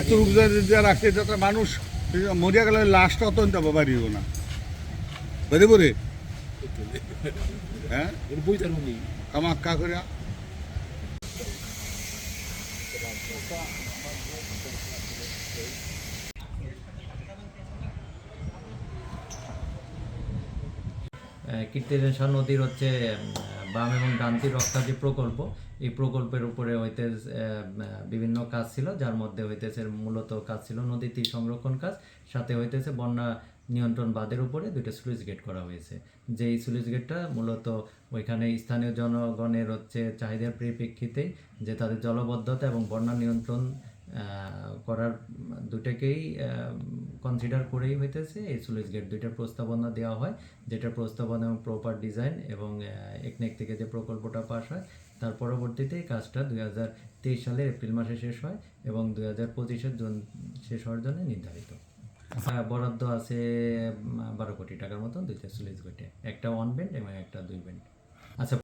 এত রূপ যা রাখছে যাতে মানুষ মরিয়া গেলে লাশটা অত্যন্ত বাড়িও না। বেড়ে পড়ে? হ্যাঁ? কামাক্কা করে। কীর্তিরেশা নদীর হচ্ছে বাম এবং ডান্তি রক্ষা যে প্রকল্প, এই প্রকল্পের উপরে হইতে বিভিন্ন কাজ ছিল, যার মধ্যে হইতেছে মূলত কাজ ছিল নদী সংরক্ষণ কাজ, সাথে হইতেছে বন্যা নিয়ন্ত্রণ বাঁধের উপরে দুইটা স্লুইস গেট করা হয়েছে। যেই স্লুইস গেটটা মূলত ওইখানে স্থানীয় জনগণের হচ্ছে চাহিদার পরিপ্রেক্ষিতেই যে তাদের জলবদ্ধতা এবং বন্যা নিয়ন্ত্রণ করার দুটাকেই কনসিডার করেই হইতেছে এই স্লুইস গেট দুইটার প্রস্তাবনা দেওয়া হয়। যেটা প্রস্তাবনা এবং প্রপার ডিজাইন এবং একনেক থেকে যে প্রকল্পটা পাস হয় তার পরবর্তীতে এই কাজটা দুই হাজার তেইশ সালের এপ্রিল মাসে শেষ হয় এবং দুই হাজার পঁচিশের জুন শেষ হওয়ার জন্য নির্ধারিত। আহ, বরাদ্দ আছে বারো কোটি টাকার মতো দুইটা স্লুইস গেটে একটা ওয়ান বেন্ড এবং একটা দুই বেন্ড আচ্ছা